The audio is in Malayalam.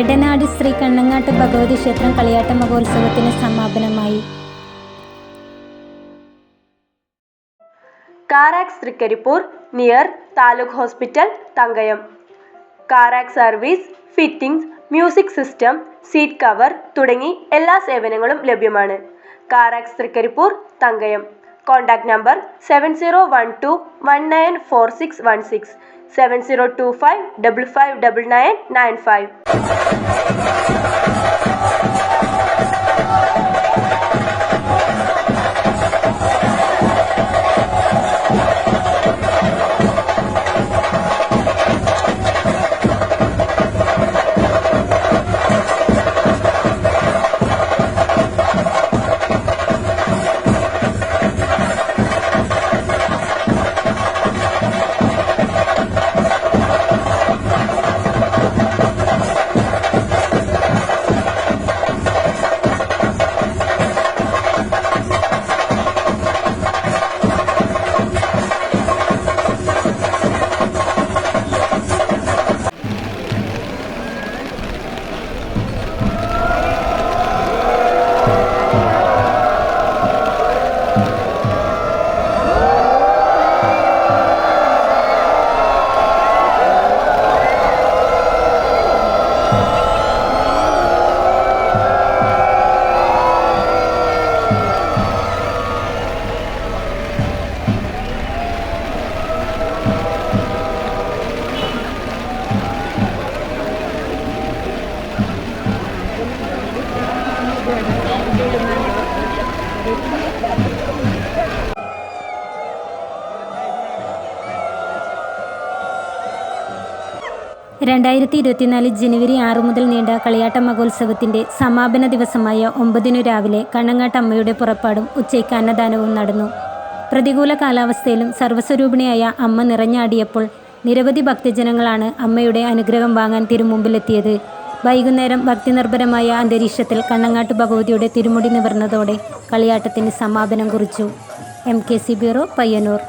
എടനാട് ശ്രീ കണ്ണങ്ങാട്ട് ഭഗവതി ക്ഷേത്രം കളിയാട്ട മഹോത്സവത്തിന് സമാപനമായി. കാറാക്സ് Trikaripur near taluk hospital Thankayam. കാറാക് service fittings music system seat cover തുടങ്ങി എല്ലാ സേവനങ്ങളും ലഭ്യമാണ്. കാറാക്സ് തൃക്കരിപ്പൂർ തങ്കയം. Contact number 7012194616 7025 559995. രണ്ടായിരത്തി ഇരുപത്തിനാല് ജനുവരി ആറ് മുതൽ നീണ്ട കളിയാട്ട മഹോത്സവത്തിന്റെ സമാപന ദിവസമായ ഒമ്പതിനു രാവിലെ കണ്ണങ്ങാട്ടമ്മയുടെ പുറപ്പാടും ഉച്ചയ്ക്ക് അന്നദാനവും നടന്നു. പ്രതികൂല കാലാവസ്ഥയിലും സർവസ്വരൂപിണിയായ അമ്മ നിറഞ്ഞാടിയപ്പോൾ നിരവധി ഭക്തജനങ്ങളാണ് അമ്മയുടെ അനുഗ്രഹം വാങ്ങാൻ തിരുമുമ്പിലെത്തിയത്. വൈകുന്നേരം ഭക്തിനിർഭരമായ അന്തരീക്ഷത്തിൽ കണ്ണങ്ങാട്ട് ഭഗവതിയുടെ തിരുമുടി നിവർന്നതോടെ കളിയാട്ടത്തിന് സമാപനം കുറിച്ചു. M K C bureau Payyanur.